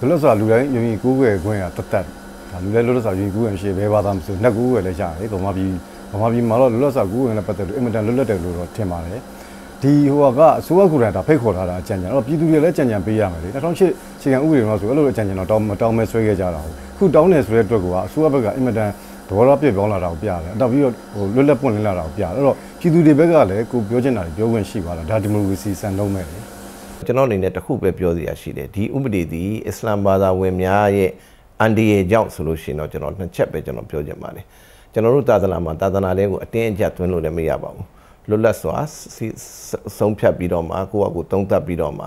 လွတ်လပ်စွာလူတိုင်းယုံကြည်ကိုးကွယ်ခွင့်ကတသက်ဒါလူတိုင်းလွတ်လပ်စွာယုံကြည်ကိုးကွယ်ရှိဘဲဘာသာမဆိုနှစ်ကိုးကွယ်လည်းရတယ်ဗမာပြည်ဗမာပြည်မှာတော့လွတ်လပ်စွာကိုးကွယ်နဲ့ပတ်သက်လို့အင်မတန်လွတ်လပ်တယ်လို့တော့ထင်ပါတယ်ဒီဟိုကအစိုးရကူရန်ဒါဖိတ်ခေါ်ထားတာအကြံဉာဏ်အဲ့တော့ပြည်သူတွေလည်းကြံဉာဏ်ပေးရမယ်လေ2008ချိန်ခံဥပဒေတော့ဆိုအဲ့လိုအကြံဉာဏ်တော့တောင်းမတောင်းမဲဆွဲခဲ့ကြတာဟုတ်ခုတောင်းနေဆိုတဲ့အတွက်ကအစိုးရဘက်ကအင်မတန်သဘောထားပြည့်ပြောင်းလာတာကိုပြရတယ်။နောက်ပြီးတော့ဟိုလွတ်လပ်ပွင့်လင်းလာတာကိုပြတယ်။အဲ့တော့ပြည်သူတွေဘက်ကလည်းကိုပြောချင်တာတွေပြောခွင့်ရှိပါလား။ဒါဒီမိုကရေစီစံနှုန်းပဲလေ။ ကျွန်တော်အနေနဲ့တစ်ခုပဲပြောစရာရှိတယ်ဒီဥပဒေသည်အစ္စလာမ်ဘာသာဝင်များရဲ့အန်ဒီရဲ့ကြောင့်ဆိုလို့ရှိရင်တော့ကျွန်တော်နှစ်ချက်ပဲကျွန်တော်ပြောချင်ပါတယ်ကျွန်တော်တို့သာသနာမှာသာသနာလေးကိုအတင်းအကျပ်သွင်းလို့လည်းမရပါဘူးလွတ်လပ်စွာစီဆုံးဖြတ်ပြီးတော့မှကိုယ့်အကူသုံးသပ်ပြီးတော့မှ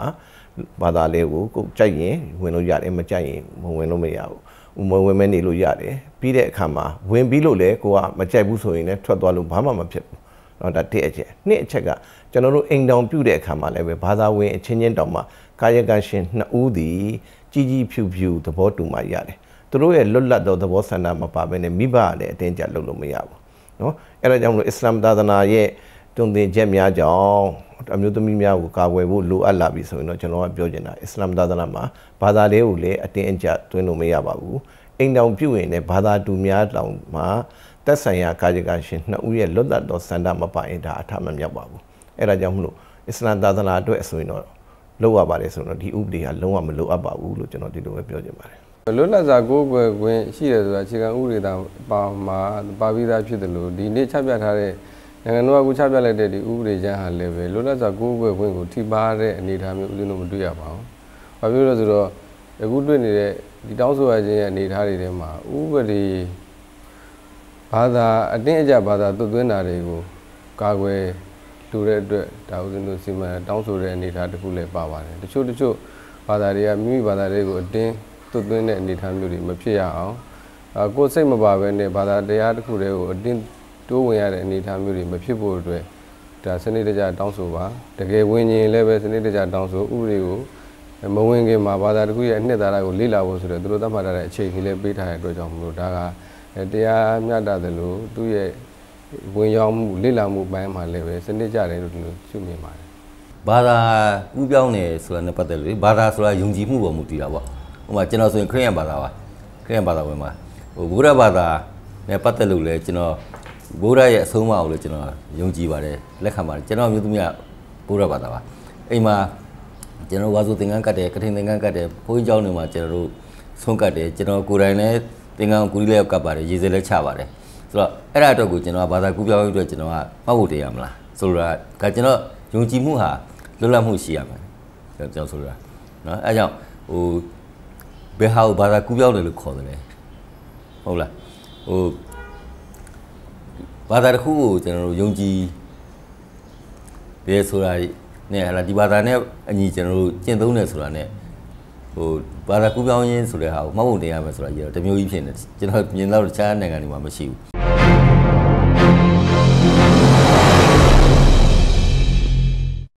ဘာသာလေးကိုကိုယ်ကြိုက်ရင်ဝင်လို့ရတယ်မကြိုက်ရင်မဝင်လို့မရဘူးဥမဝင်မဲနေလို့ရတယ်ပြီးတဲ့အခါမှာဝင်ပြီးလို့လည်းကိုကမကြိုက်ဘူးဆိုရင်လည်းထွက်သွားလို့ဘာမှမဖြစ်ဘူး နော်ဒါတစ်အချက်နှစ်အချက်ကကျွန်တော်တို့အိမ်တောင်ပြုတဲ့အခါမှာလည်းပဲဘာသာဝင်အချင်းချင်းတောင်မှကာယကံရှင်2ဦးသည်ကြီးကြီးဖြူဖြူသဘောတူမှရတယ်သူတို့ရဲ့လွတ်လပ်သောသဘောဆန္ဒမပါဘဲနဲ့မိဘကလည်းအတင်းကြလုပ်လို့မရဘူးနော်အဲဒါကြောင့်မလို့အစ္စလာမ်သာသနာရဲ့တုံသင်ချက်များကြောင့်အမျိုးသမီးများကိုကာကွယ်ဖို့လိုအပ်လာပြီဆိုရင်တော့ကျွန်တော်ကပြောချင်တာအစ္စလာမ်သာသနာမှာဘာသာလေးကိုလည်းအတင်းအကျပ်သွင်းလို့မရပါဘူးအိမ်တောင်ပြုတ်ရင်လည်းဘာသာတူများတောင်မှာ သက်ဆိုင်ရာကာယကံရှင်နှစ်ဦးရဲ့လွတ်လပ်သောစန္ဒမပါရင်ဒါအထမမြောက်ပါဘူးအဲ့ဒါကြောင့်မလို့အစ္စလာမ်သာသနာအတွက်အဆိုရင်တော့လောက်ရပါတယ်ဆိုတော့ဒီဥပဒေကလုံးဝမလိုအပ်ပါဘူးလို့ကျွန်တော်ဒီလိုပဲပြောချင်ပါတယ်လွတ်လပ်စွာကိုယ်ကွယ်ခွင့်ရှိတယ်ဆိုတာအခြေခံဥပဒေသာပါမှာပါပြီးသားဖြစ်တယ်လို့ဒီနေ့ချပြထားတဲ့နိုင်ငံတော်ကအခုချပြလိုက်တဲ့ဒီဥပဒေချမ်းဟာလည်းပဲလွတ်လပ်စွာကိုယ်ကွယ်ခွင့်ကိုထိပါတဲ့အနေအထားမျိုးဦးဇင်းတို့မတွေ့ရပါဘူး။ဘာဖြစ်လို့လဲဆိုတော့အခုတွေ့နေတဲ့ဒီတောင်းဆိုရခြင်းရဲ့အနေအထားတွေထဲမှာဥပဒေ ဘာသာအတင်းအကျပ်ဘာသာသွတ်သွင်းတာတွေကိုကာကွယ်လူတဲ့အတွက်ဒါဦးဇင်းတို့စီမံတောင်းဆိုတဲ့အနေအထားတစ်ခုလည်းပါပါတယ်။တချို့တချို့ဘာသာတွေကမိမိဘာသာတွေကိုအတင်းသွတ်သွင်းတဲ့အနေအထားမျိုးတွေမဖြစ်ရအောင်အကိုယ်စိတ်မပါဘဲနဲ့ဘာသာတရားတစ်ခုတည်းကိုအတင်းတိုးဝင်ရတဲ့အနေအထားမျိုးတွေမဖြစ်ဖို့အတွက်ဒါစနစ်တကျတောင်းဆိုပါတကယ်ဝင်ရင်လည်းပဲစနစ်တကျတောင်းဆိုဥပဒေကိုမဝင်ခင်မှာဘာသာတစ်ခုရဲ့အနှစ်သာရကိုလေ့လာဖို့ဆိုတော့သူတို့သတ်မှတ်ထားတဲ့အချိန်ကြီးလည်းပေးထားတဲ့အတွက်ကြောင့်မလို့ဒါက တရားမျှတတယ်လို့သူ့ရဲ့ဝင်ရောက်မှုလေ့လာမှုပိုင်းမှာလည်းပဲစနစ်ကျတယ်လို့ဒီလိုရှုမြင်ပါတယ်ဘာသာကူးပြောင်းနေဆိုတာနဲ့ပတ်သက်လို့လေဘာသာဆိုတာယုံကြည်မှုပေါ်မူတည်တာပေါ့ဟိုမှာကျွန်တော်ဆိုရင်ခရစ်ယာန်ဘာသာပါခရစ်ယာန်ဘာသာဝင်ပါဟိုဗုဒ္ဓဘာသာနဲ့ပတ်သက်လို့လည်းကျွန်တော်ဗုဒ္ဓရဲ့အဆုံးအမကိုလည်းကျွန်တော်ယုံကြည်ပါတယ်လက်ခံပါတယ်ကျွန်တော်မျိုးသမီးကဗုဒ္ဓဘာသာပါအိမ်မှာကျွန်တော်ဝါဆိုသင်္ကန်းကတ်တယ်ကထိန်သင်္ကန်းကတ်တယ်ဘုန်းကြီးကျောင်းတွေမှာကျွန်တော်တို့ဆုံးကတ်တယ်ကျွန်တော်ကိုယ်တိုင်လည်း သင်္ကန်းကိုကူရီလဲရောက်ကပ်ပါတယ်ရေစဲလဲချပါတယ်ဆိုတော့အဲ့ဒါအတွက်ကိုကျွန်တော်ကဘာသာကူးပြောင်းရေးအတွက်ကျွန်တော်ကမှတ်ဖို့တရားမလားဆိုလိုတာကကျွန်တော်ယုံကြည်မှုဟာလွတ်လပ်မှုရှိရမယ်ကျွန်တော်ဆိုလိုတာနော်အဲကြောင့်ဟိုဘယ်ဟာကိုဘာသာကူးပြောင်းတယ်လို့ခေါ်တယ်လဲဟုတ်လားဟိုဘာသာတစ်ခုကိုကျွန်တော်တို့ယုံကြည်တယ်ဆိုတာနဲ့ဟာဒီဘာသာနဲ့အညီကျွန်တော်တို့ကျင့်သုံးတယ်ဆိုတာနဲ့ ဟိုဘာသာကူးပြောင်းရင်းဆိုတဲ့ဟာကိုမှတ်ဖို့တင်ရမယ်ဆိုတာကြီးတော့တမျိုးကြီးဖြစ်နေကျွန်တော်မြင်တော့တခြားနိုင်ငံတွေမှာမရှိဘူး